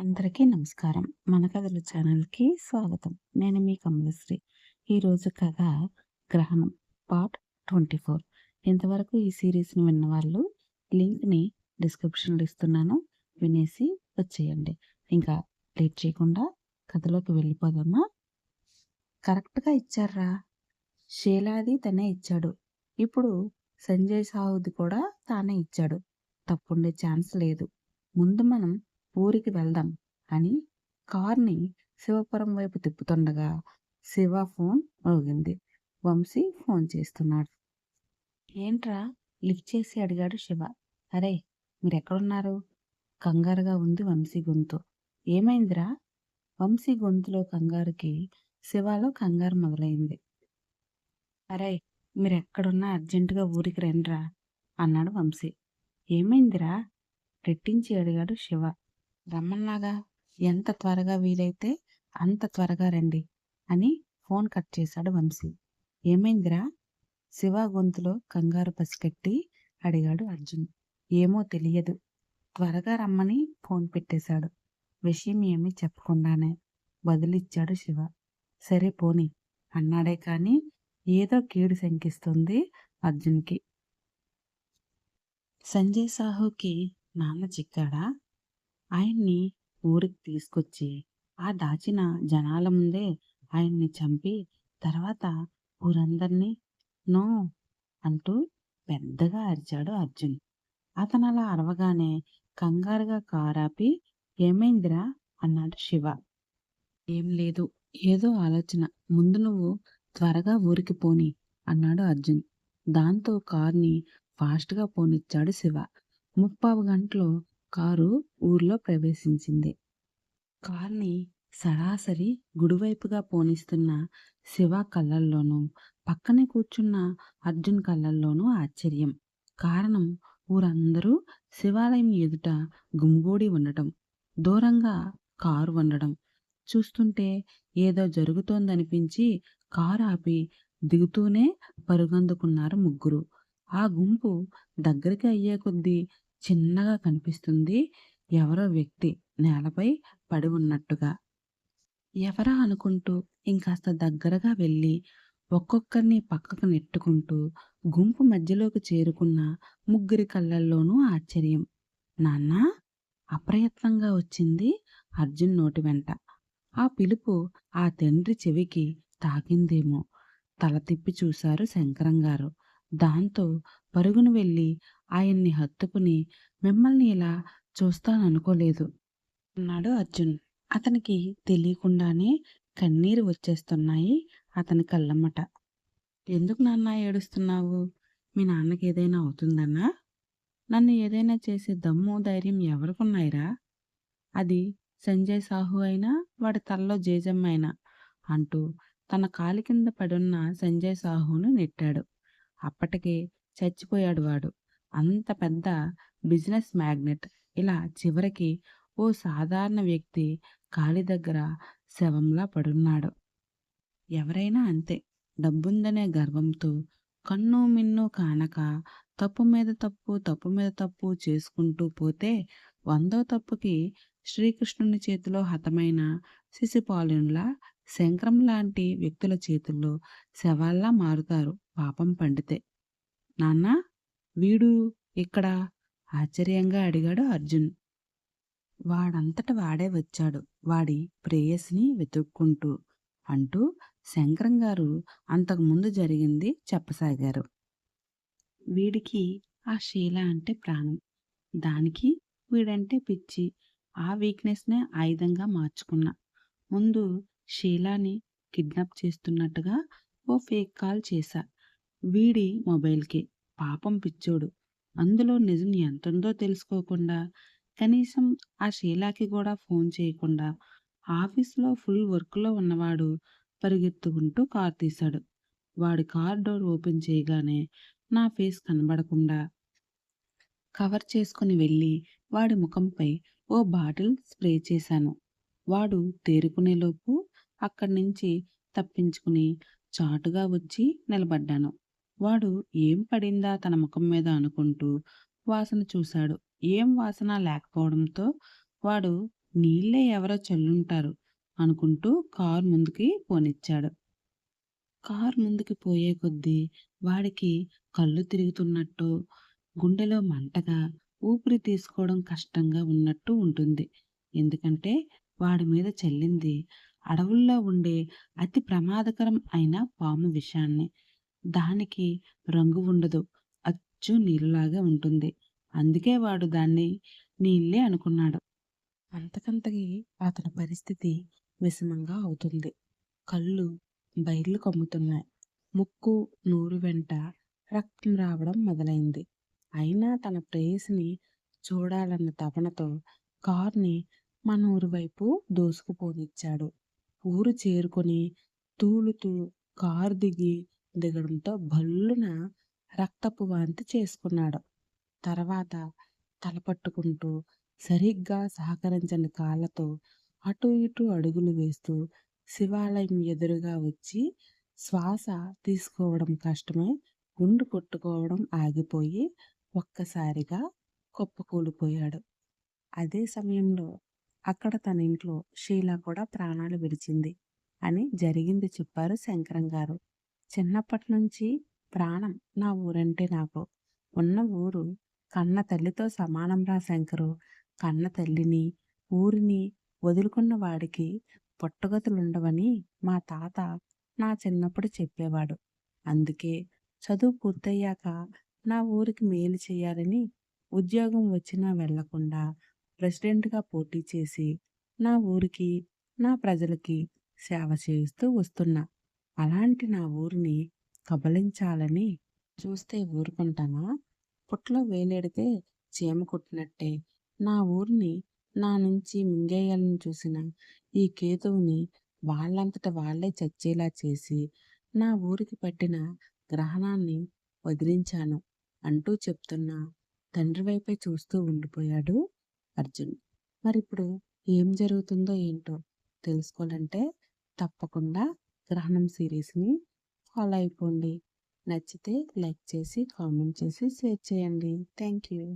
అందరికీ నమస్కారం. మన కథలు ఛానల్కి స్వాగతం. నేను మీ కమలశ్రీ. ఈరోజు కథ గ్రహణం పార్ట్ ట్వంటీ ఫోర్. ఇంతవరకు ఈ సిరీస్ని విన్న వాళ్ళు లింక్ని డిస్క్రిప్షన్లో ఇస్తున్నాను. వినేసి వచ్చేయండి. ఇంకా లేట్ చేయకుండా కథలోకి వెళ్ళిపోదామా? కరెక్ట్గా ఇచ్చారా శీలాది తనే ఇచ్చాడు. ఇప్పుడు సంజయ్ సాహుది కూడా తానే ఇచ్చాడు. తప్పుండే ఛాన్స్ లేదు. ముందు మనం ఊరికి వెళ్దాం అని కార్ని శివపురం వైపు తిప్పుతుండగా శివ ఫోన్ మోగింది. వంశీ ఫోన్ చేస్తున్నాడు. ఏంట్రా? లిఫ్ట్ చేసి అడిగాడు శివ. అరే మీరెక్కడున్నారు? కంగారుగా ఉంది వంశీ గొంతు. ఏమైందిరా? వంశీ గొంతులో కంగారుకి శివాలో కంగారు మొదలైంది. అరే మీరెక్కడున్నా అర్జెంటుగా ఊరికి రండిరా అన్నాడు వంశీ. ఏమైందిరా? రెట్టించి అడిగాడు శివ. రమ్మన్నాగా. ఎంత త్వరగా వీలైతే అంత త్వరగా రండి అని ఫోన్ కట్ చేశాడు వంశీ. ఏమైందిరా? శివ గొంతులో కంగారు పసికట్టి అడిగాడు అర్జున్. ఏమో తెలియదు. త్వరగా రమ్మని ఫోన్ పెట్టేశాడు. విషయం ఏమీ చెప్పకుండానే బదిలిచ్చాడు శివ. సరే పోని అన్నాడే కానీ ఏదో కీడు శంకిస్తుంది అర్జున్కి. సంజయ్ సాహుకి నాన్న చిక్కాడా? ఆయన్ని ఊరికి తీసుకొచ్చి ఆ దాచిన జనాల ముందే ఆయన్ని చంపి తర్వాత ఊరందరినీ నో అంటూ పెద్దగా అరిచాడు అర్జున్. అతను అలా అరవగానే కంగారుగా కారాపి ఏమైందిరా? అన్నాడు శివ. ఏం లేదు ఏదో ఆలోచన. ముందు నువ్వు త్వరగా ఊరికి పోని అన్నాడు అర్జున్. దాంతో కార్ని ఫాస్ట్గా పోనిచ్చాడు శివ. ముప్పావు గంటలో కారు ఊర్లో ప్రవేశించింది. కార్ని సరాసరి గుడివైపుగా పోనిస్తున్న శివ కళ్ళల్లోనూ పక్కనే కూర్చున్న అర్జున్ కళ్ళల్లోనూ ఆశ్చర్యం. కారణం ఊరందరూ శివాలయం ఎదుట గుమ్గూడి ఉండటం దూరంగా కారు ఉండడం చూస్తుంటే ఏదో జరుగుతోందనిపించి కారు ఆపి దిగుతూనే పరుగందుకున్నారు ముగ్గురు. ఆ గుంపు దగ్గరికి అయ్యే కొద్దీ చిన్నగా కనిపిస్తుంది ఎవరో వ్యక్తి నేలపై పడి ఉన్నట్టుగా. ఎవరా అనుకుంటూ ఇంకాస్త దగ్గరగా వెళ్ళి ఒక్కొక్కరిని పక్కకు నెట్టుకుంటూ గుంపు మధ్యలోకి చేరుకున్న ముగ్గురి కళ్ళల్లోనూ ఆశ్చర్యం. నాన్న అప్రయత్నంగా వచ్చింది అర్జున్ నోటి వెంట. ఆ పిలుపు ఆ తండ్రి చెవికి తాకిందేమో. తల తిప్పి చూశారు శంకరం గారు దాంతో పరుగును వెళ్ళి ఆయన్ని హత్తుకుని మిమ్మల్ని ఇలా చూస్తాననుకోలేదు అన్నాడు అర్జున్. అతనికి తెలియకుండానే కన్నీరు వచ్చేస్తున్నాయి అతని కళ్ళమ్మట. ఎందుకు నాన్న ఏడుస్తున్నావు? మీ నాన్నకి ఏదైనా అవుతుందన్నా? నన్ను ఏదైనా చేసే దమ్ము ధైర్యం ఎవరికున్నాయిరా? అది సంజయ్ సాహు అయినా వాడి తలలో జేజమ్మైనా అంటూ తన కాలి కింద పడున్న సంజయ్ సాహును నెట్టాడు. అప్పటికే చచ్చిపోయాడు వాడు. అంత పెద్ద బిజినెస్ మ్యాగ్నెట్. ఇలా చివరికి ఓ సాధారణ వ్యక్తి కాలి దగ్గర శవంలా పడున్నాడు. ఎవరైనా అంతే. డబ్బుందనే గర్వంతో కన్ను మిన్ను కానక తప్పు మీద తప్పు తప్పు మీద తప్పు చేసుకుంటూ పోతే వందో తప్పుకి శ్రీకృష్ణుని చేతిలో హతమైన శిశుపాలునిలా శంకరం లాంటి వ్యక్తుల చేతుల్లో శవాల్లా మారుతారు పాపం పండితే. నాన్న వీడు ఇక్కడ ఆశ్చర్యంగా అడిగాడు అర్జున్. వాడంతట వాడే వచ్చాడు. వాడి ప్రేయస్ని వెతుక్కుంటూ అంటూ శంకరం గారు అంతకుముందు జరిగింది చెప్పసాగారు. వీడికి ఆ శీల అంటే ప్రాణం. దానికి వీడంటే పిచ్చి. ఆ వీక్నెస్నే ఆయుధంగా మార్చుకున్నా. ముందు షీలాని కిడ్నాప్ చేస్తున్నట్టుగా ఓ ఫేక్ కాల్ చేశా. వీడి మొబైల్కి. పాపం పిచ్చోడు. అందులో నిజం ఎంతుందో తెలుసుకోకుండా కనీసం ఆ షీలాకి కూడా ఫోన్ చేయకుండా ఆఫీస్లో ఫుల్ వర్క్లో ఉన్నవాడు పరిగెత్తుకుంటూ కార్ తీశాడు. వాడి కార్ డోర్ ఓపెన్ చేయగానే నా ఫేస్ కనబడకుండా కవర్ చేసుకుని వెళ్ళి వాడి ముఖంపై ఓ బాటిల్ స్ప్రే చేశాను. వాడు తేరుకునేలోపు అక్కడి నుంచి తప్పించుకుని చాటుగా వచ్చి నిలబడ్డాను. వాడు ఏం పడిందా తన ముఖం మీద అనుకుంటూ వాసన చూశాడు. ఏం వాసన లేకపోవడంతో వాడు నీళ్ళే ఎవరో చల్లుంటారు అనుకుంటూ కారు ముందుకి పోనిచ్చాడు. కారు ముందుకి పోయే కొద్దీ వాడికి కళ్ళు తిరుగుతున్నట్టు గుండెలో మంటగా ఊపిరి తీసుకోవడం కష్టంగా ఉన్నట్టు ఉంటుంది. ఎందుకంటే వాడి మీద చెల్లింది అడవుల్లో ఉండే అతి ప్రమాదకరం అయిన పాము విషాన్ని దానికి రంగు ఉండదు అచ్చు నీళ్ళలాగా ఉంటుంది. అందుకే వాడు దాన్ని నీళ్ళే అనుకున్నాడు. అంతకంతకి అతని పరిస్థితి విషమంగా అవుతుంది. కళ్ళు బయర్లు కమ్ముతున్నాయి. ముక్కు నూరు వెంట రక్తం రావడం మొదలైంది. అయినా తన ప్రేయసిని చూడాలన్న తపనతో కార్ని మన ఊరు వైపు దూసుకుపోనిచ్చాడు. ఊరు చేరుకొని తూలుతూ కారు దిగి దిగడంతో భల్లున రక్తపు వాంతి చేసుకున్నాడు. తర్వాత తలపట్టుకుంటూ సరిగ్గా సహకరించని కాళ్ళతో అటు ఇటు అడుగులు వేస్తూ శివాలయం ఎదురుగా వచ్చి శ్వాస తీసుకోవడం కష్టమై గుండు కొట్టుకోవడం ఆగిపోయి ఒక్కసారిగా కుప్పకూలిపోయాడు. అదే సమయంలో అక్కడ తన ఇంట్లో షీలా కూడా ప్రాణాలు విడిచింది అని జరిగింది చెప్పారు శంకరం గారు. చిన్నప్పటి నుంచి ప్రాణం నా ఊరంటే నాకు. ఉన్న ఊరు కన్న తల్లితో సమానం రా శంకరు. కన్న తల్లిని ఊరిని వదులుకున్న వాడికి పుట్టగతులుండవని మా తాత నా చిన్నప్పుడు చెప్పేవాడు. అందుకే చదువు పూర్తయ్యాక నా ఊరికి మేలు చేయాలని ఉద్యోగం వచ్చినా వెళ్ళకుండా ప్రెసిడెంట్గా పోటీ చేసి నా ఊరికి నా ప్రజలకి సేవ చేస్తూ వస్తున్నా. అలాంటి నా ఊరిని కబలించాలని చూస్తే ఊరుకుంటానా? పుట్లో వేలెడితే చీమ కుట్టినట్టే. నా ఊరిని నా నుంచి మింగేయాలని చూసిన ఈ కేతువుని వాళ్ళంతట వాళ్ళే చచ్చేలా చేసి నా ఊరికి పట్టిన గ్రహణాన్ని వదిలించాను అంటూ చెప్తున్నా తండ్రి వైపే చూస్తూ ఉండిపోయాడు. అర్జున్. మరి ఇప్పుడు ఏం జరుగుతుందో ఏంటో తెలుసుకోవాలంటే తప్పకుండా గ్రహణం సిరీస్ని ఫాలో అయిపోండి. నచ్చితే లైక్ చేసి కామెంట్ చేసి షేర్ చేయండి. Thank you